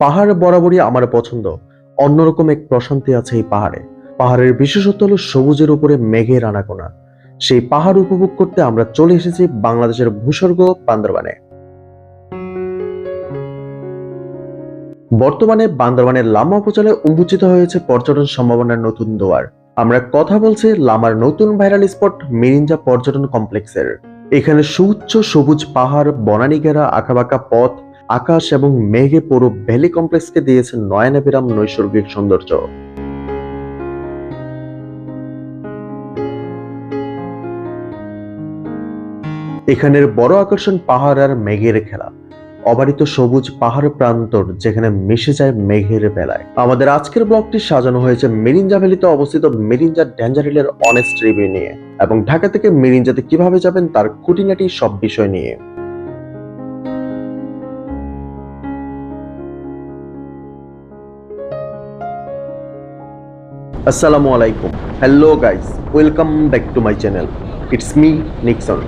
পাহাড় বরাবরই আমার পছন্দ। অন্যরকম এক প্রশান্তি আছে এই পাহাড়ে। পাহাড়ের বিশেষত্ব হলো সবুজের উপরে মেঘের আনাগোনা সেই পাহাড় উপভোগ করতে আমরা চলে এসেছি বাংলাদেশের ভূস্বর্গ বান্দরবানে। বর্তমানে বান্দরবানের লামা উপজেলায় উন্মোচিত হয়েছে পর্যটন সম্ভাবনার নতুন দুয়ার। আমরা কথা বলছি লামার নতুন ভাইরাল স্পট মিরিঞ্জা পর্যটন কমপ্লেক্সের। এখানে সুউচ্চ সবুজ পাহাড়, বনানী ঘেরা, আঁকাবাঁকা পথ আকাশ এবং মেঘে পুরো ভ্যালি কমপ্লেক্সকে দিয়েছে নয়নাবিরাম নৈসর্গিক সৌন্দর্য। এখানের বড় আকর্ষণ পাহাড় আর মেঘের খেলা। অবারিত সবুজ পাহাড় প্রান্তর যেখানে মিশে যায় মেঘের বেলায়। আমাদের আজকের ব্লগটি সাজানো হয়েছে মিরিঞ্জা ভ্যালিতে অবস্থিত মিরিঞ্জা ড্যাঞ্জারিলের অনেস্ট রিভিউ নিয়ে। এবং ঢাকা থেকে মিরিঞ্জাতে কীভাবে যাবেন তার খুঁটিনাটি সব বিষয় নিয়ে। আসসালামু আলাইকুম hello guys welcome back to my channel it's me Nixon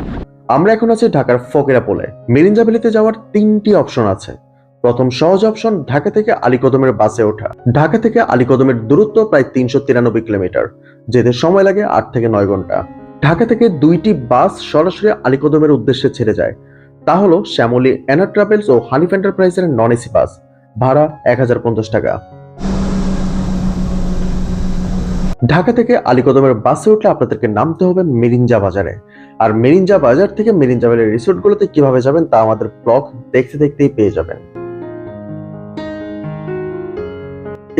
আমরা এখন আছি ঢাকার ফকেরা পোলে মেরিঞ্জা ভ্যালিতে যাওয়ার তিনটি অপশন আছে। প্রথম সহজ অপশন ঢাকা থেকে আলীকদমের বাসে ওঠা। ঢাকা থেকে আলীকদমের দূরত্ব প্রায় তিনশো তিরানব্বই কিলোমিটার, যেতে সময় লাগে আট থেকে নয় ঘণ্টা। ঢাকা থেকে দুইটি বাস সরাসরি আলীকদমের উদ্দেশ্যে ছেড়ে যায়। তা হলো শ্যামলী এনা ট্রাভেলস ও হানিফ এন্টারপ্রাইজের নন এসি বাস। ভাড়া এক হাজার পঞ্চাশ টাকা। ঢাকা থেকে আলীকদমের বাসে উঠলে আপনাদেরকে নামতে হবে মেরিঞ্জা বাজারে। আর মেরিঞ্জা বাজার থেকে মেরিঞ্জা ভ্যালির রিসোর্টগুলোতে কীভাবে যাবেন তা আমাদের ব্লগ দেখতে দেখতেই পেয়ে যাবেন।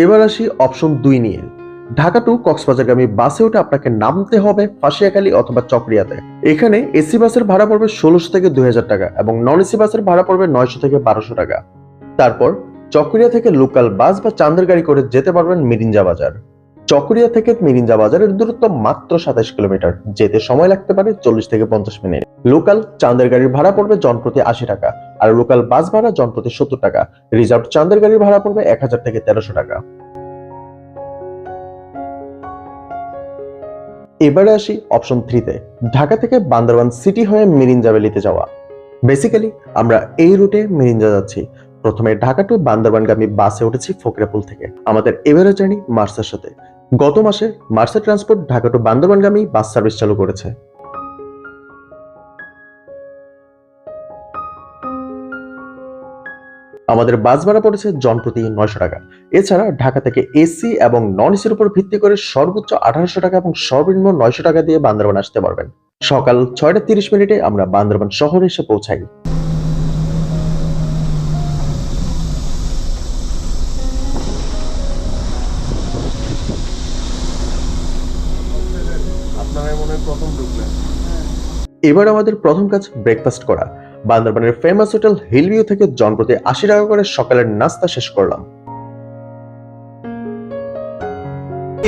এবার আসি অপশন দুই নিয়ে। ঢাকা টু কক্সবাজারগামী বাসে উঠে আপনাকে নামতে হবে ফাঁসিয়াখালী অথবা চকরিয়াতে। এখানে এসি বাসের ভাড়া পড়বে ষোলোশো থেকে দুই হাজার টাকা এবং নন এসি বাসের ভাড়া পড়বে নয়শো থেকে বারোশো টাকা। তারপর চকরিয়া থেকে লোকাল বাস বা চান্দের গাড়ি করে যেতে পারবেন মিরিঞ্জা বাজার। চকরিয়া থেকে মিরিঞ্জা বাজারের দূরত্ব মাত্র সাতাশ কিলোমিটার। যেতে সময় লাগতে পারে চল্লিশ থেকে পঞ্চাশ মিনিট। লোকাল চাঁদের গাড়ির ভাড়া পড়বে জনপ্রতি আশি টাকা আর লোকাল বাস ভাড়া জনপ্রতি সত্তর টাকা। রিজার্ভ চাঁদের গাড়ির ভাড়া পড়বে এক হাজার থেকে তেরোশো টাকা। এবারে আসি অপশন থ্রিতে। ঢাকা থেকে বান্দরবান সিটি হয়ে মিরিঞ্জা ভ্যালিতে যাওয়া। বেসিক্যালি আমরা এই রুটে মিরিঞ্জা যাচ্ছি। প্রথমে ঢাকা টু বান্দরবানগামী বাসে উঠেছি ফকরাপুল থেকে। আমাদের এবারে জার্নি মার্সার সাথে। গত মাসে মার্সা ট্রান্সপোর্ট ঢাকা টু বান্দরবানগামী বাস সার্ভিস চালু করেছে। আমাদের বাস ভাড়া পড়েছে জনপ্রতি নয়শো টাকা। এছাড়া ঢাকা থেকে এসি এবং নন এসির উপর ভিত্তি করে সর্বোচ্চ আঠারোশো টাকা এবং সর্বনিম্ন নয়শো টাকা দিয়ে বান্দরবান আসতে পারবেন। সকাল ছয়টা তিরিশ মিনিটে আমরা বান্দরবান শহরে এসে পৌঁছাই। এবার আমাদের প্রথম কাজ ব্রেকফাস্ট করা। বান্দরবানের ফেমাস হোটেল হিলভিউ থেকে জনপ্রতি আশি টাকা করে সকালের নাস্তা শেষ করলাম।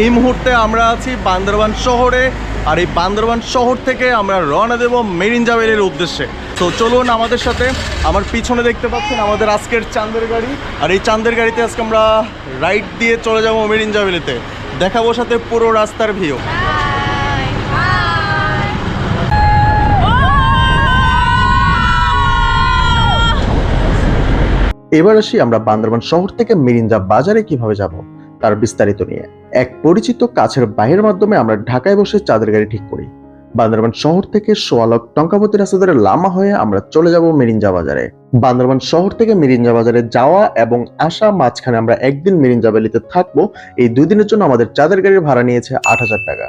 এই মুহূর্তে আমরা আছি বান্দরবান শহরে, আর এই বান্দরবান শহর থেকে আমরা রওনা দেব মেরিন ভ্যালির উদ্দেশ্যে। তো চলুন আমাদের সাথে, আমার পিছনে দেখতে পাচ্ছেন আমাদের আজকের চাঁদের গাড়ি। আর এই চাঁদের গাড়িতে আজকে আমরা রাইড দিয়ে চলে যাব মেরিন ভ্যালিতে। দেখাবো সাথে পুরো রাস্তার ভিউ এবার আসি আমরা বান্দরবান শহর থেকে মিরিঞ্জা বাজারে কীভাবে যাব, তার বিস্তারিত নিয়ে। এক পরিচিত কাছের বাইরের মাধ্যমে আমরা ঢাকায় বসে চাঁদের গাড়ি ঠিক করি। বান্দরবান শহর থেকে সোয়ালক টঙ্কাপতি রাস্তা ধরে লামা হয়ে আমরা চলে যাব মিরিঞ্জা বাজারে। বান্দরবান শহর থেকে মিরিঞ্জা বাজারে যাওয়া এবং আসা মাঝখানে আমরা একদিন মিরিঞ্জা ভ্যালিতে থাকব, এই দুই দিনের জন্য আমাদের চাঁদের গাড়ির ভাড়া নিয়েছে আট হাজার টাকা।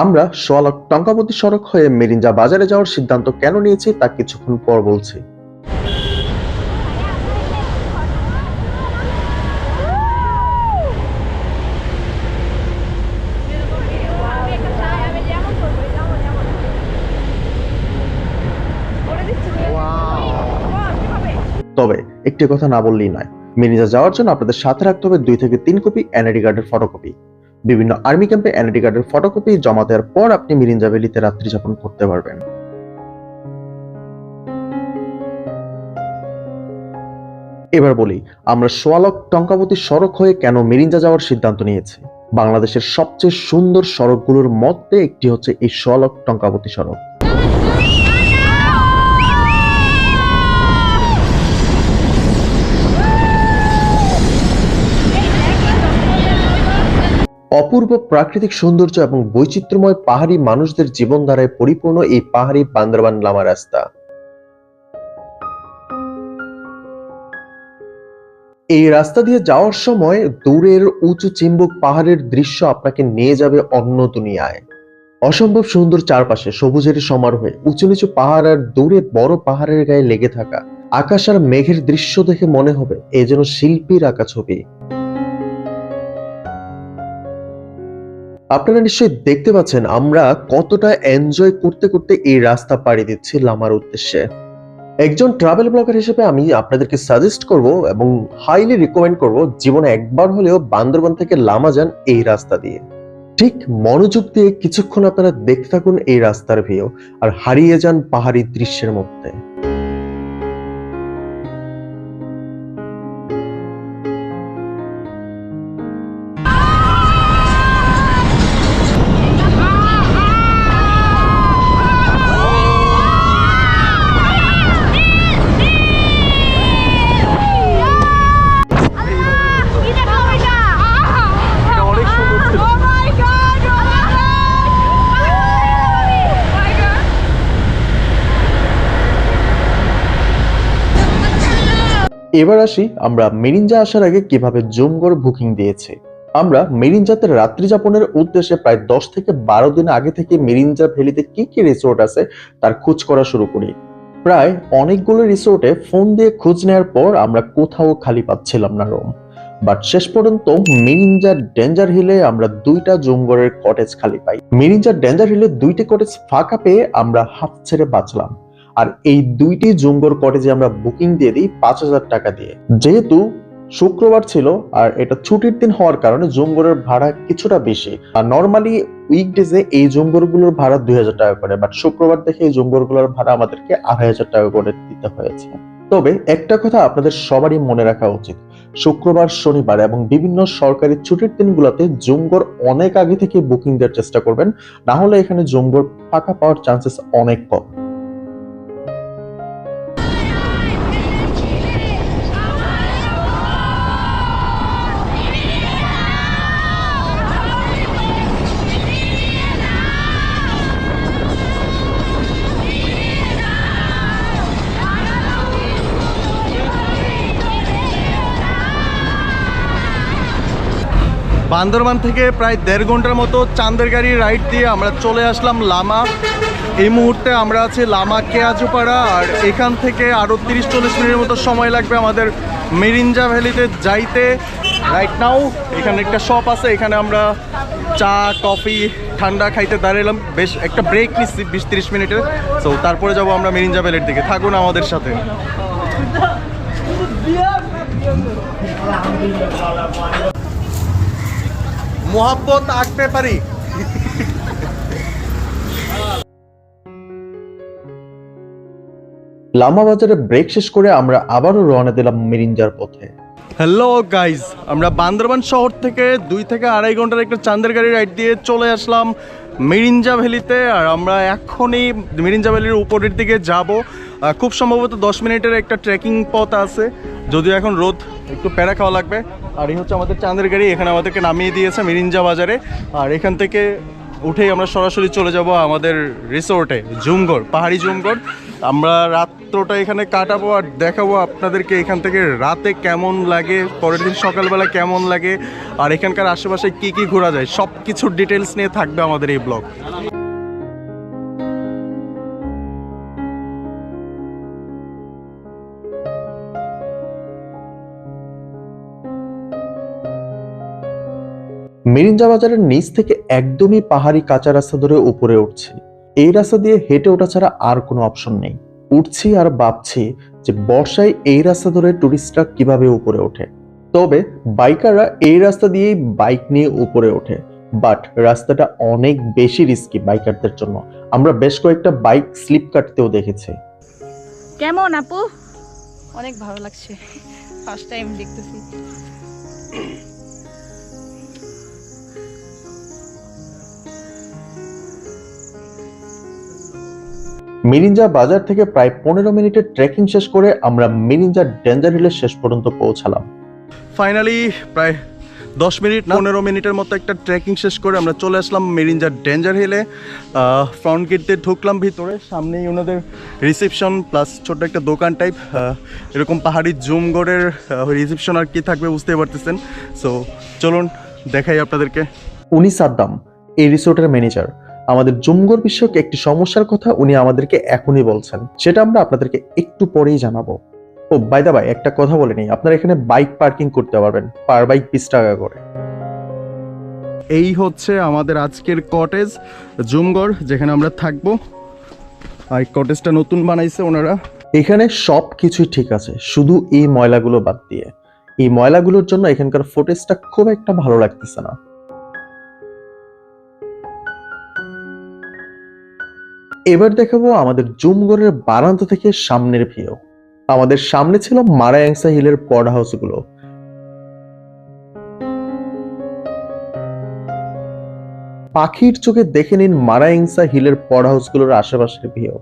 আমরা সোয়ালক টঙ্কাপতি সড়ক হয়ে মিরিঞ্জা বাজারে যাওয়ার সিদ্ধান্ত কেন নিয়েছি তা কিছুক্ষণ পর বলছি। তবে একটি কথা না বললেই নয়, মিরিঞ্জা যাওয়ার জন্য আপনাদের সাথে রাখতে হবে দুই থেকে তিন কপি এনআইডি কার্ডের ফটোকপি। বিভিন্ন আর্মি ক্যাম্পে এনআইডি কার্ডের ফটোকপি জমা দেওয়ার পর আপনি মিরিঞ্জা ভ্যালিতে রাত্রি যাপন করতে পারবেন। এবার বলি, আমরা সোয়ালক টঙ্কাবতী সড়ক হয়ে কেন মেরিঞ্জা যাওয়ার সিদ্ধান্ত নিয়েছি? বাংলাদেশের সবচেয়ে সুন্দর সড়কগুলোর মধ্যে একটি হচ্ছে এই সোয়ালক টঙ্কাবতী সড়ক। অপূর্ব প্রাকৃতিক সৌন্দর্য এবং বৈচিত্র্যময় পাহাড়ি মানুষদের জীবনধারায় পরিপূর্ণ এই পাহাড়ি বান্দরবান লামা রাস্তা। এই রাস্তা দিয়ে যাওয়ার সময় দূরের উঁচু চিম্বুক পাহাড়ের দৃশ্য আপনাকে নিয়ে যাবে অন্য দুনিয়ায়। অসম্ভব সুন্দর চারপাশে সবুজের সমারোহে উঁচু নিচু পাহাড় আর দূরে বড় পাহাড়ের গায়ে লেগে থাকা আকাশ আর মেঘের দৃশ্য দেখে মনে হবে এ যেন শিল্পীর আঁকা ছবি। আপনারা নিশ্চয়ই দেখতে পাচ্ছেন আমরা কতটা এনজয় করতে করতে এই রাস্তা পাড়ি দিচ্ছি লামার উদ্দেশ্যে। একজন ট্রাভেল ব্লগার হিসেবে আমি আপনাদেরকে সাজেস্ট করব এবং হাইলি রিকমেন্ড করব জীবনে একবার হলেও বান্দরবান থেকে লামা যান এই রাস্তা দিয়ে। ঠিক মনোযোগ দিয়ে কিছুক্ষণ আপনারা দেখতে থাকুন এই রাস্তার ভিউ আর হারিয়ে যান পাহাড়ি দৃশ্যের মধ্যে। এবার আসি আমরা মেরিঞ্জা আসার আগে কীভাবে জুমগড় বুকিং দিয়েছি। আমরা মেরিঞ্জাতে রাত্রি যাপনের উদ্দেশ্যে প্রায় দশ থেকে বারো দিন আগে থেকে মেরিঞ্জা ভ্যালিতে কি কি রিসোর্ট আছে তার খোঁজ করা শুরু করি। প্রায় অনেকগুলো রিসোর্টে ফোন দিয়ে খোঁজ নেওয়ার পর আমরা কোথাও খালি পাচ্ছিলাম না রুম। বাট শেষ পর্যন্ত মিরিঞ্জা ডেঞ্জার হিলে আমরা দুইটা জুমগড়ের কটেজ খালি পাই। মিরিঞ্জা ডেঞ্জার হিলে দুইটি কটেজ ফাঁকা পেয়ে আমরা হাফ ছেড়ে বাঁচলাম। আর এই দুইটি জুম্বর কটেজে আমরা বুকিং দিয়ে দিই পাঁচ হাজার টাকা দিয়ে। যেহেতু শুক্রবার ছিল আর এটা ছুটির দিন হওয়ার কারণে জুমগড়ের ভাড়া কিছুটা বেশি। আর নর্মালি উইকডেজে এই জুমগড়গুলোর ভাড়া দুই হাজার টাকা করে বাট শুক্রবার দেখে এই জুমগড়গুলোর ভাড়া আমাদেরকে আড়াই হাজার টাকা করে দিতে হয়েছে। তবে একটা কথা আপনাদের সবারই মনে রাখা উচিত। শুক্রবার, শনিবার এবং বিভিন্ন সরকারি ছুটির দিনগুলোতে জুমগড় অনেক আগে থেকে বুকিং দেওয়ার চেষ্টা করবেন, না হলে এখানে জুমগড় ফাঁকা পাওয়ার চান্সেস অনেক কম। বান্দরবান থেকে প্রায় দেড় ঘণ্টার মতো চান্দের গাড়ি রাইড দিয়ে আমরা চলে আসলাম লামা। এই মুহূর্তে আমরা আছি লামা কেয়াজুপাড়া, আর এখান থেকে আরও তিরিশ চল্লিশ মিনিটের মতো সময় লাগবে আমাদের মেরিঞ্জা ভ্যালিতে যাইতে। রাইট নাও এখানে একটা শপ আছে, এখানে আমরা চা, কফি, ঠান্ডা খাইতে দাঁড়ালাম বেশ একটা ব্রেক নিচ্ছি বিশ তিরিশ মিনিটের। সো তারপরে যাব আমরা মেরিঞ্জা ভ্যালির দিকে। থাকুন আমাদের সাথে। মোহাব্বত আঁকতে পারি। লামা বাজারে ব্রেক শেষ করে আমরা আবারও রওনা দিলাম মিরিঞ্জার পথে। হ্যালো গাইজ আমরা বান্দরবান শহর থেকে দুই থেকে আড়াই ঘণ্টার একটা চান্দের গাড়ি রাইড দিয়ে চলে আসলাম মিরিঞ্জা ভ্যালিতে আর আমরা এখনই মিরিঞ্জা ভ্যালির উপরের দিকে যাব। খুব সম্ভবত দশ মিনিটের একটা ট্রেকিং পথ আছে। যদিও এখন রোদ একটু প্যারা খাওয়া লাগবে। আর এই হচ্ছে আমাদের চাঁদের গাড়ি, এখানে আমাদেরকে নামিয়ে দিয়েছে মিরিঞ্জা বাজারে। আর এখান থেকে উঠেই আমরা সরাসরি চলে যাব আমাদের রিসোর্টে, জুমগড়, পাহাড়ি জুমগড়। আমরা রাত্রটা এখানে কাটাবো আর দেখাবো আপনাদেরকে এখান থেকে রাতে কেমন লাগে, পরের দিন সকালবেলা কেমন লাগে, আর এখানকার আশেপাশে কি কি ঘোরা যায় সব কিছুর ডিটেলস নিয়ে থাকবে আমাদের এই ব্লগ। মিরিঞ্জা বাজারের নিচ থেকে একদমই পাহাড়ি কাঁচা রাস্তা ধরে উপরে উঠছি। এই রাস্তা দিয়ে হেঁটে ওঠা ছাড়া আর কোনো অপশন নেই। উঠছি আর ভাবছি যে বর্ষায় এই রাস্তা ধরে টুরিস্টরা কীভাবে উপরে ওঠে। তবে বাইকাররা এই রাস্তা দিয়েই বাইক নিয়ে উপরে ওঠে। বাট রাস্তাটা অনেক বেশি রিস্কি বাইকারদের জন্য। আমরা বেশ কয়েকটা বাইক স্লিপ কাটতেও দেখেছি। কেমন আপু? অনেক ভালো লাগছে। ফার্স্ট টাইম দেখতেছি। মিরিঞ্জা বাজার থেকে প্রায় পনেরো মিনিটের ট্রেকিং শেষ করে আমরা মিরিঞ্জা ডেঞ্জার হিলের শেষ পর্যন্ত পৌঁছালাম। ফাইনালি প্রায় দশ মিনিট পনেরো মিনিটের মতো একটা ট্রেকিং শেষ করে আমরা চলে আসলাম মেরিঞ্জার ডেঞ্জার হিলে ফ্রন্ট গেট দিয়ে ঢুকলাম ভিতরে সামনেই ওনাদের রিসেপশন প্লাস ছোট্ট একটা দোকান টাইপ এরকম পাহাড়ি জুমগড়ের রিসেপশন আর কি থাকবে বুঝতে পারতেছেন। সো চলুন দেখাই আপনাদেরকে। উনি সাদ্দাম এই রিসোর্টের ম্যানেজার আমাদের জুমগর বিষয়ক একটি সমস্যার কথা উনি আমাদেরকে এখনই বলছেন। সেটা আমরা আপনাদেরকে একটু পরেই জানাব। ও বাই দা ভাই একটা কথা বলে নিই। আপনারা এখানে বাইক পার্কিং করতে পারবেন পার বাইক বিশ টাকা করে। এই হচ্ছে আমাদের আজকের কটেজ জুমগড় যেখানে আমরা থাকব। আর কটেজটা নতুন বানাইছে ওনারা। এখানে সব কিছুই ঠিক আছে শুধু এই ময়লাগুলো বাদ দিয়ে। এই ময়লাগুলোর জন্য এখানকার ফুটেজটা খুব একটা ভালো লাগতেছে না। এবার দেখাবো আমাদের জুমগড়ের বারান্দা থেকে সামনের ভিউ। আমাদের সামনে ছিল মারায়াংসা হিলের পড হাউসগুলো। পাখির চোখে দেখে নিন মারায়াংসা হিলের পড হাউসগুলোর আশেপাশের ভিউ।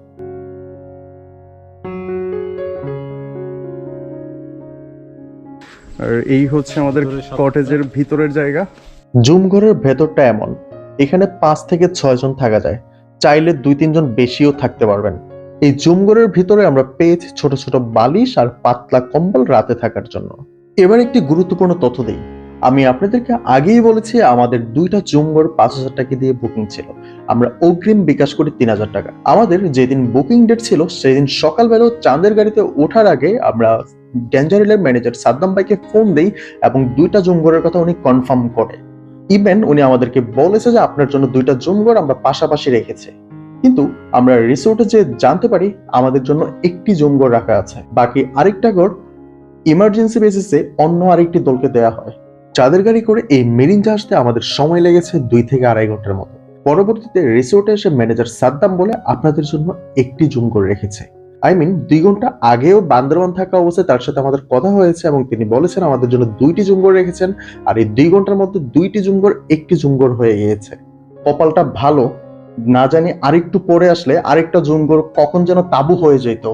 আর এই হচ্ছে আমাদের কটেজের ভিতরের জায়গা। জুমঘরের ভেতরটা এমন। এখানে পাঁচ থেকে ছয় জন থাকা যায়। চাইলে দুই তিনজন বেশিও থাকতে পারবেন। এই জুমঘরের ভিতরে আমরা পেয়েছি ছোট ছোট বালিশ আর পাতলা কম্বল রাতে থাকার জন্য। এবার একটি গুরুত্বপূর্ণ তথ্য দিই। আমি আপনাদেরকে আগেই বলেছি, আমাদের দুইটা জুমঘর পাঁচ হাজার টাকা দিয়ে বুকিং ছিল। আমরা অগ্রিম বিকাশ করি তিন হাজার টাকা। আমাদের যেদিন বুকিং ডেট ছিল, সেদিন সকালবেলা চাঁদের গাড়িতে ওঠার আগে আমরা ডেঞ্জারিলের ম্যানেজার সাদ্দাম ভাইকে ফোন দিই এবং দুইটা জুমঘরের কথা উনি কনফার্ম করে। ইভেন উনি আমাদেরকে বলেছে যে আপনার জন্য দুইটা জুমঘর আমরা পাশাপাশি রেখেছে। কিন্তু আমরা রিসোর্টে যে জানতে পারি, আমাদের জন্য একটি জুমঘর রাখা আছে। বাকি আরেকটা ঘর ইমার্জেন্সি বেসিসে অন্য আরেকটি দলকে দেয়া হয়। চাঁদের গাড়ি করে এই মেরিন আসতে আমাদের সময় লেগেছে দুই থেকে আড়াই ঘণ্টার মতো। পরবর্তীতে রিসোর্টে এসে ম্যানেজার সাদ্দাম বলে আপনাদের জন্য একটি জুম জুমঘর রেখেছে। আই মিন দুই ঘণ্টা আগেও বান্দরবান থাকা অবস্থায় তার সাথে আমাদের কথা হয়েছে এবং তিনি বলেছেন আমাদের জন্য দুইটি জুমঘর রেখেছেন, আর এই দুই ঘণ্টার মধ্যে দুইটি জুমঘর একটি জুমঘর হয়ে গিয়েছে। কপালটা ভালো, না জানি আরেকটু পরে আসলে আরেকটা জুমঘর কখন যেন তাবু হয়ে যেত।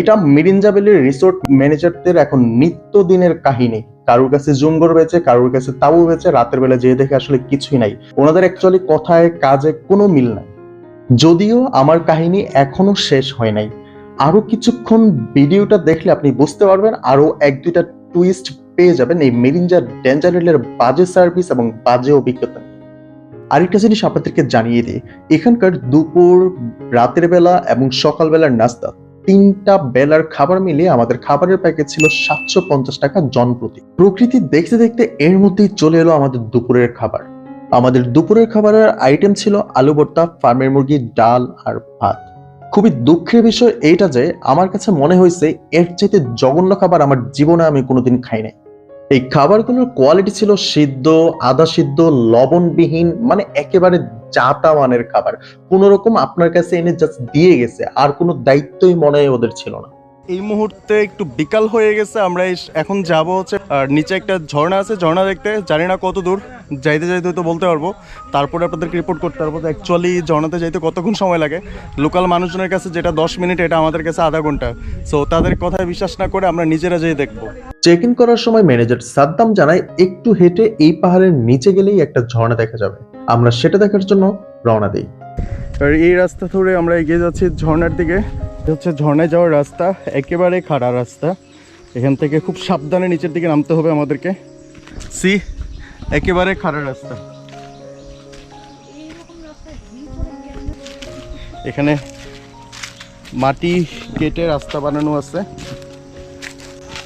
এটা মিরিঞ্জাবেলির রিসোর্ট ম্যানেজারদের এখন নিত্য দিনের কাহিনী। কারোর কাছে জুমঘর বেচে কারোর কাছে তাবু বেচে রাতের বেলা যেয়ে দেখে আসলে কিছুই নাই। ওনাদের অ্যাকচুয়ালি কথায়, কাজে কোনো মিল নাই। যদিও আমার কাহিনী এখনও শেষ হয় নাই। আরও কিছুক্ষণ ভিডিওটা দেখলে আপনি বুঝতে পারবেন, আরও এক দুইটা টুইস্ট পেয়ে যাবেন এই মেরিঞ্জা ডেঞ্জারেলের বাজে সার্ভিস এবং বাজে অভিজ্ঞতা আরেকটা জিনিস আপনাদেরকে জানিয়ে দিই, এখানকার দুপুর, রাতের বেলা এবং সকালবেলার নাস্তা, তিনটা বেলার খাবার মিলিয়ে আমাদের খাবারের প্যাকেজ ছিল সাতশো পঞ্চাশ টাকা জন প্রতি। প্রকৃতি দেখতে দেখতে এর মধ্যেই চলে এলো আমাদের দুপুরের খাবার। আমাদের দুপুরের খাবারের আইটেম ছিল আলু ভর্তা ফার্মের মুরগি ডাল আর ভাত। খুবই দুঃখের বিষয় এইটা যে আমার কাছে মনে হয়েছে এর চাইতে জঘন্য খাবার আমার জীবনে আমি কোনোদিন খাই নাই। এই খাবারগুলোর কোয়ালিটি ছিল সিদ্ধ, আদা সিদ্ধ, লবণবিহীন মানে একেবারে জাতা মানের খাবার। কোনো রকম আপনার কাছে এনে জাস্ট দিয়ে গেছে, আর কোনো দায়িত্বই মনে হয় ওদের ছিল না। এই মুহূর্তে একটু বিকাল হয়ে গেছে আমরা এখন যাব হচ্ছে আর নিচে একটা ঝর্ণা আছে ঝর্ণা দেখতে জানি না কত দূর যাইতে যাইতে তো বলতে পারব। তারপরে আপনাদেরকে রিপোর্ট করতে পারব অ্যাকচুয়ালি ঝর্ণাতে যাইতে কতক্ষণ সময় লাগে। লোকাল মানুষজনের কাছে যেটা দশ মিনিট এটা আমাদের কাছে আধা ঘণ্টা। সো তাদের কথায় বিশ্বাস না করে আমরা নিজেরা যেয়ে দেখব। চেক ইন করার সময় ম্যানেজার সাদ্দাম জানায় একটু হেঁটে এই পাহাড়ের নিচে গেলেই একটা ঝর্ণা দেখা যাবে। আমরা সেটা দেখার জন্য রওনা দিই। আর এই রাস্তা ধরে আমরা এগিয়ে যাচ্ছি ঝর্ণার দিকে। হচ্ছে ঝর্ণায় যাওয়ার রাস্তা, একেবারে খাড়া রাস্তা। এখান থেকে খুব সাবধানে নিচের দিকে নামতে হবে আমাদেরকে। সি, একেবারে খাড়া রাস্তা। এখানে মাটি কেটে রাস্তা বানানো আছে।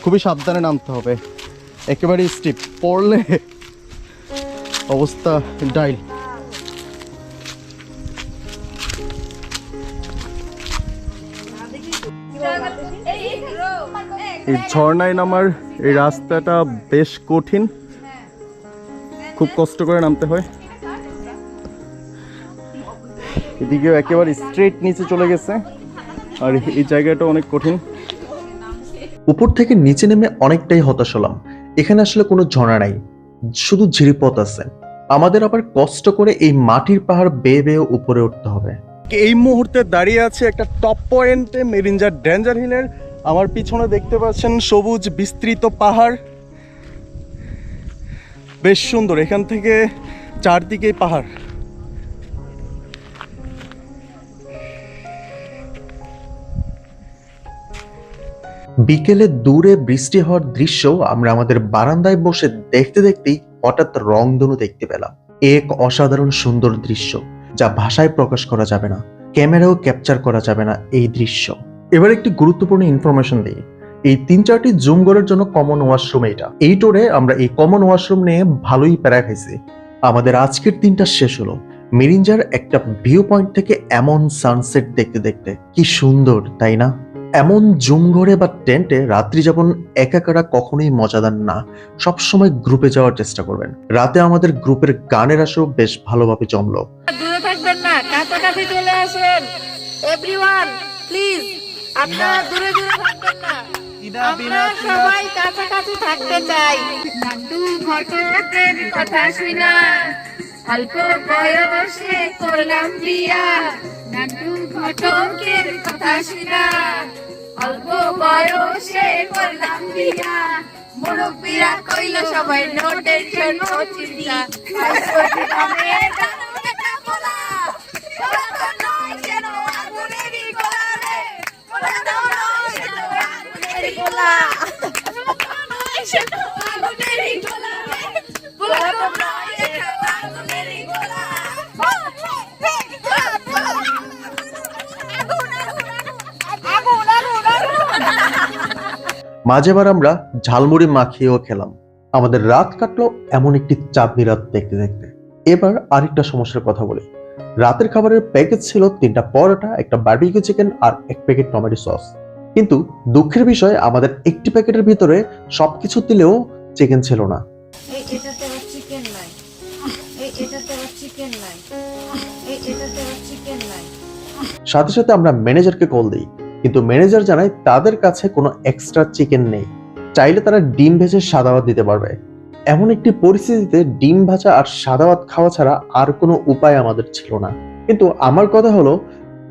খুবই সাবধানে নামতে হবে। একেবারে স্টিপ পড়লে অবস্থা ডাইল। এই ঝর্ণায় নামার এই রাস্তাটা বেশ কঠিন। খুব কষ্ট করে নামতে হয়। এদিকেও একেবারে স্ট্রেট নিচে চলে গেছে। আর এই জায়গাটা অনেক কঠিন। উপর থেকে নিচে নেমে অনেকটাই হতাশ হলাম। এখানে আসলে কোনো ঝর্ণা নাই। শুধু ঝিরিপথ আছে। আমাদের আবার কষ্ট করে এই মাটির পাহাড় বেয়ে বেয়ে উপরে উঠতে হবে। এই মুহূর্তে দাঁড়িয়ে আছে একটা টপ পয়েন্টে মেরিঞ্জার ডেঞ্জার হিলের আমার পিছনে দেখতে পাচ্ছেন সবুজ বিস্তৃত পাহাড়। বেশ সুন্দর, এখান থেকে চারদিকে পাহাড়। বিকেলে দূরে বৃষ্টি হওয়ার দৃশ্য আমরা আমাদের বারান্দায় বসে দেখতে দেখতেই হঠাৎ রংধনু দেখতে পেলাম। এক অসাধারণ সুন্দর দৃশ্য, যা ভাষায় প্রকাশ করা যাবে না, ক্যামেরাও ক্যাপচার করা যাবে না এই দৃশ্য। এবার একটি গুরুত্বপূর্ণ ইনফরমেশন দিই। এই তিন চারটি জুম গড়ের জন্য কমন ওয়াশরুম এটা এই টোরে আমরা এই কমন ওয়াশরুম নিয়ে ভালোই প্যারা খাইছি। আমাদের আজকের দিনটা শেষ হলো। মিরিঞ্জার একটা ভিউ পয়েন্ট থেকে এমন সানসেট দেখতে দেখতে। কি সুন্দর, তাই না? এমন জুম ঘরে বা টেন্টে রাত্রি যাপন একা কারা কখনোই মজাদার না। সবসময় গ্রুপে যাওয়ার চেষ্টা করবেন। রাতে আমাদের গ্রুপের গানের আসেও বেশ ভালোভাবে জমলো। দূরে থাকবেন না, কাছাকাছি চলে আসেন। এভরিওয়ান প্লিজ আপনারা দূরে দূরে থাকবেন না। আমরা সবাই কাছাকাছি থাকতে চাই। নান্টু ঘটকের কথা শুনা। অল্প বয়সে করলাম বিয়া। নান্টু ঘটকের কথা শুনা। অল্প বয়সে করলাম বিয়া। মুরব্বীরা কইল সবাই নো টেনশন নো চিন্তা পাঁচশোটি দামে দারুণ একটা পোলা। পোলা তো নয় যেন আগুনেরই গোলা রে। পোলা তো নয় যেন আগুনেরই গোলা। পোলা তো নয় যেন আগুনেরই গোলা রে। পোলা তো নয় যেন আগুনেরই গোলা। আগুন, আগুন, আগুন, আগুন। মাঝে বার আমরা ঝালমুড়ি মাখিয়েও খেলাম। আমাদের রাত কাটলো এমন একটি চাঁদনি রাত দেখতে দেখতে। এবার আরেকটা সমস্যার কথা বলি। রাতের খাবারের প্যাকেজ ছিল তিনটা পরোটা, একটা বার্বিকিউ চিকেন আর এক প্যাকেট টমেটো সস কিন্তু দুঃখের বিষয় আমাদের একটি প্যাকেটের ভিতরে সবকিছু দিলেও চিকেন ছিল না। সাথে সাথে আমরা ম্যানেজারকে কল দিই কিন্তু ম্যানেজার জানায় তাদের কাছে কোনো এক্সট্রা চিকেন নেই। চাইলে তারা ডিম ভেজে সাদা ভাত দিতে পারবে। এমন একটি পরিস্থিতিতে ডিম ভাজা আর সাদা ভাত খাওয়া ছাড়া আর কোনো উপায় আমাদের ছিল না। কিন্তু আমার কথা হলো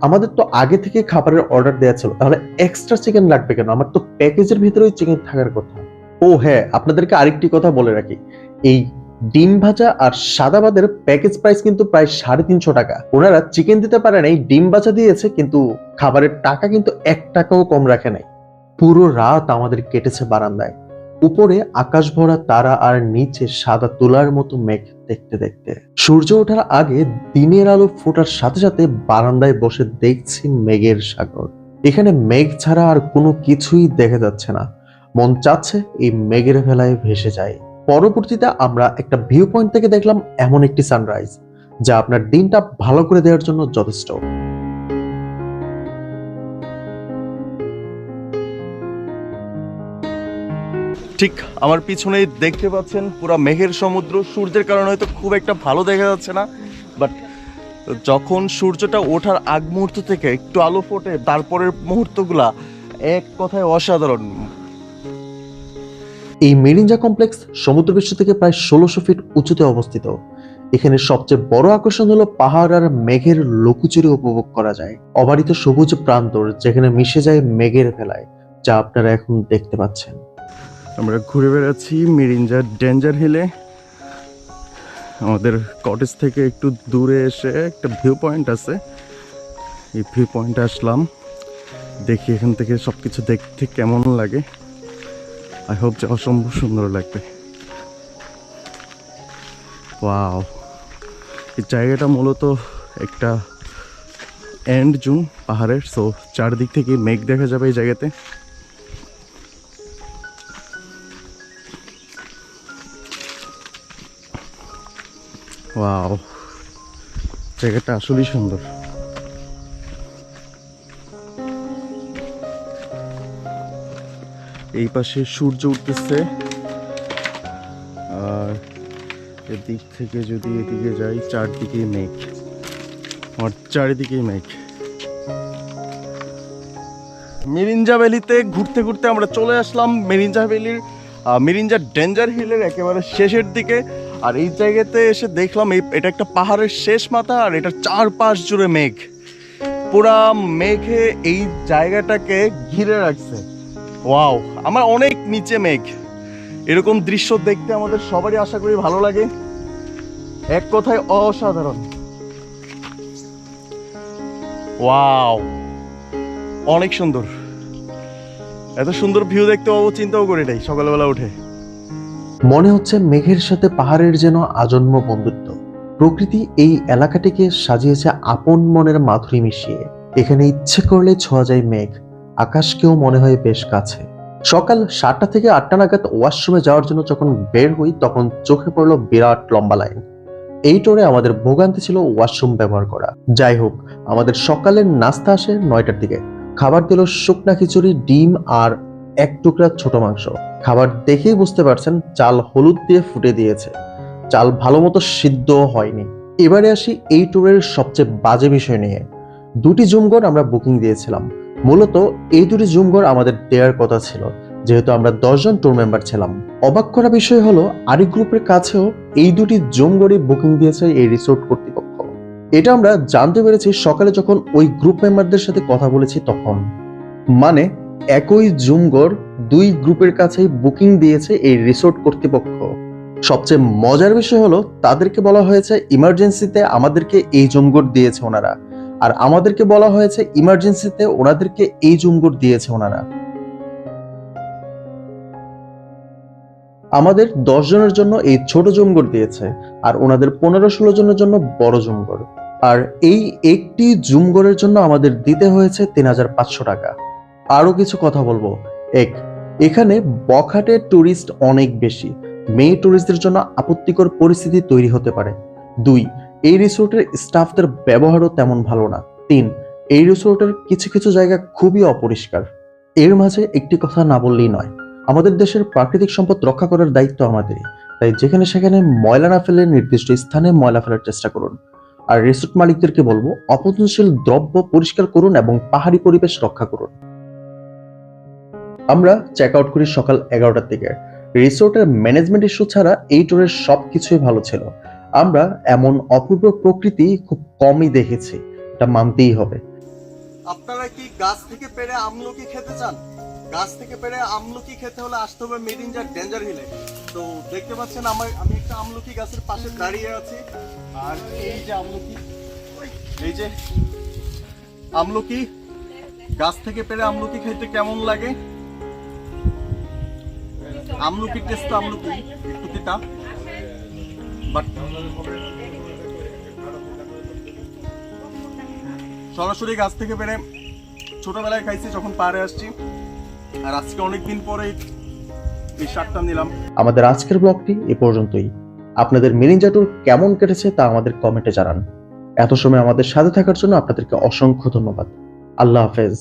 আমাদের তো আগে থেকে খাবারের অর্ডার দেওয়া ছিল, তাহলে এক্সট্রা চিকেন লাগবে কেন? আমার তো প্যাকেজের ভিতরেই চিকেন থাকার কথা। ও হ্যাঁ আপনাদেরকে আরেকটি কথা বলে রাখি। এই ডিম ভাজা আর সাদা ভাতের প্যাকেজ প্রাইস কিন্তু প্রায় সাড়ে তিনশো টাকা। ওনারা চিকেন দিতে পারে নাই, ডিম ভাজা দিয়েছে, কিন্তু খাবারের টাকা কিন্তু এক টাকাও কম রাখে নাই। পুরো রাত আমাদের কেটেছে বারান্দায়। উপরে আকাশ ভরা তারা আর নিচে সাদা তুলার মতো মেঘ দেখতে দেখতে। সূর্য ওঠার আগে দিনের আলো ফোটার সাথে সাথে বারান্দায় বসে দেখছি মেঘের সাগর। এখানে মেঘ ছাড়া আর কোনো কিছুই দেখা যাচ্ছে না। মন চাচ্ছে এই মেঘের ভেলায় ভেসে যায় পরবর্তীতে আমরা একটা ভিউ পয়েন্ট থেকে দেখলাম এমন একটি সানরাইজ যা আপনার দিনটা ভালো করে দেওয়ার জন্য যথেষ্ট। ঠিক আমার পিছনেই দেখতে পাচ্ছেন পুরো মেঘের সমুদ্র। সূর্যের কারণে হয়তো খুব একটা ভালো দেখা যাচ্ছে না বাট যখন সূর্যটা ওঠার আগ মুহূর্ত থেকে একটু আলো ফোটে, তারপরের মুহূর্তগুলা এক কথায় অসাধারণ। এই মেরিঞ্জা কমপ্লেক্স সমুদ্রপৃষ্ঠ থেকে প্রায় ষোলোশো ফিট উঁচুতে অবস্থিত। এখানে সবচেয়ে বড় আকর্ষণ হলো পাহাড় আর মেঘের লকুচুরি উপভোগ করা যায়। অবারিত সবুজ প্রান্তর যেখানে মিশে যায় মেঘের ভেলায় যা আপনারা এখন দেখতে পাচ্ছেন। আমরা ঘুরে বেড়াচ্ছি মিরিঞ্জার ডেঞ্জার হিলে। আমাদের কটেজ থেকে একটু দূরে এসে একটা ভিউ পয়েন্ট আছে। এই ভিউ পয়েন্টে আসলাম। দেখি এখান থেকে সব কিছু দেখতে কেমন লাগে। আই হোপ যে অসম্ভব সুন্দর লাগবে। ওয়াও এই জায়গাটা মূলত একটা এন্ড জুন পাহাড়ের সো চারদিক থেকে মেঘ দেখা যাবে এই জায়গাতে। ওয়াও জায়গাটা আসলেই সুন্দর। এই পাশে সূর্য উঠতেছে। আর এদিক থেকে যদি এদিকে যাই, চারদিকেই মেঘ। আমার চারিদিকেই মেঘ। মিরিঞ্জা ভ্যালিতে ঘুরতে ঘুরতে আমরা চলে আসলাম মিরিঞ্জা ভ্যালির মিরিঞ্জা ডেঞ্জার হিলের একেবারে শেষের দিকে। আর এই জায়গাতে এসে দেখলাম এই এটা একটা পাহাড়ের শেষ মাথা আর এটার চারপাশ জুড়ে মেঘ। পুরা মেঘে এই জায়গাটাকে ঘিরে রাখছে। ওয়াও, আমার অনেক নিচে মেঘ। এরকম দৃশ্য দেখতে আমাদের সবারই আশা করি ভালো লাগে। এক কথায় অসাধারণ। ওয়াও, অনেক সুন্দর। এত সুন্দর ভিউ দেখতে পাবো, চিন্তাও করি নাই, সকালবেলা উঠে। মনে হচ্ছে মেঘের সাথে পাহাড়ের যেন আজন্ম বন্ধুত্ব। প্রকৃতি এই এলাকাটিকে সাজিয়েছে আপন মনের মাধুরী মিশিয়ে। এখানে ইচ্ছে করলে ছোঁয়া যায় মেঘ, আকাশকেও মনে হয় বেশ কাছে। সকাল সাতটা থেকে আটটা নাগাদ ওয়াশরুমে যাওয়ার জন্য যখন বের হই, তখন চোখে পড়ল বিরাট লম্বা লাইন। এই টোরে আমাদের ভোগান্তি ছিল ওয়াশরুম ব্যবহার করা। যাই হোক, আমাদের সকালের নাস্তা আসে নয়টার দিকে। খাবার দিল শুকনা খিচুড়ি, ডিম আর এক টুকরা ছোট মাংস। খাবার দেখেই বুঝতে পারছেন চাল হলুদ দিয়ে ফুটে দিয়েছে। চাল ভালো মতো সিদ্ধ হয়নি। এবারে আসি এই ট্যুরের সবচেয়ে বাজে বিষয় নিয়ে। দুটি জুমঘর আমরা বুকিং দিয়েছিলাম। মূলত এই দুটি জুমঘর আমাদের দেওয়ার কথা ছিল, যেহেতু আমরা দশজন ট্যুর মেম্বার ছিলাম। অবাক করা বিষয় হলো আরেক গ্রুপের কাছেও এই দুটি জুমঘরই বুকিং দিয়েছে এই রিসোর্ট কর্তৃপক্ষ। এটা আমরা জানতে পেরেছি সকালে যখন ওই গ্রুপ মেম্বারদের সাথে কথা বলেছি তখন। মানে একই জুমঘর দুই গ্রুপের কাছেই বুকিং দিয়েছে এই রিসোর্ট কর্তৃপক্ষ। সবচেয়ে মজার বিষয় হলো, তাদেরকে বলা হয়েছে ইমার্জেন্সিতে আমাদেরকে এই জুমঘর দিয়েছে ওনারা। আর আমাদেরকে বলা হয়েছে ইমার্জেন্সিতে ওনাদেরকে এই জুমঘর দিয়েছে ওনারা। আমাদের দশ জনের জন্য এই ছোট জুমঘর দিয়েছে, আর ওনাদের পনেরো ষোলো জনের জন্য বড় জুমঘর আর এই একটি জুমঘরের জন্য আমাদের দিতে হয়েছে তিন হাজার পাঁচশো টাকা। আরও কিছু কথা বলব। এক এখানে বখাটে টুরিস্ট অনেক বেশি। মেয়ে টুরিস্টদের জন্য আপত্তিকর পরিস্থিতি তৈরি হতে পারে। দুই, এই রিসোর্টের স্টাফদের ব্যবহারও তেমন ভালো না। তিন, এই রিসোর্টের কিছু কিছু জায়গা খুবই অপরিষ্কার। এর মাঝে একটি কথা না বললেই নয়। আমাদের দেশের প্রাকৃতিক সম্পদ রক্ষা করার দায়িত্ব আমাদেরই। তাই যেখানে সেখানে ময়লা না ফেলে নির্দিষ্ট স্থানে ময়লা ফেলার চেষ্টা করুন। আর রিসোর্ট মালিকদেরকে বলব অপচনশীল দ্রব্য পরিষ্কার করুন এবং পাহাড়ি পরিবেশ রক্ষা করুন। আমরা চেক আউট করি সকাল এগারোটার দিকে। রিসোর্টের ম্যানেজমেন্ট ইস্যু ছাড়া এই ট্যুরের সবকিছুই ভালো ছিল। আমরা এমন অপূর্ব প্রকৃতি খুব কমই দেখেছি, এটা মানতেই হবে। আপনারা কি গাছ থেকে পেরে আমলকি খেতে চান? গাছ থেকে পেরে আমলকি খেতে হলে আসতে হবে মেরিঞ্জার ডেঞ্জার হিলে। তো দেখতে পাচ্ছেন আমার, আমি একটা আমলকি গাছের পাশে দাঁড়িয়ে আছি। আর এই যে আমলকি এই যে আমলকি, গাছ থেকে পেরে আমলকি খেতে কেমন লাগে? আমলকির টেস্ট তো আমলকি, একটু তিতা। বাট সরাসরি গাছ থেকে পেরে ছোটবেলায় খাইছি, যখন পাহাড়ে আসছি। আর আজকে অনেকদিন পরে এই শাকটা নিলাম। আমাদের আজকের ব্লগটি এ পর্যন্তই। আপনাদের মিরিঞ্জা ট্যুর কেমন কেটেছে তা আমাদের কমেন্টে জানান। এত সময় আমাদের সাথে থাকার জন্য আপনাদেরকে অসংখ্য ধন্যবাদ। আল্লাহ হাফেজ।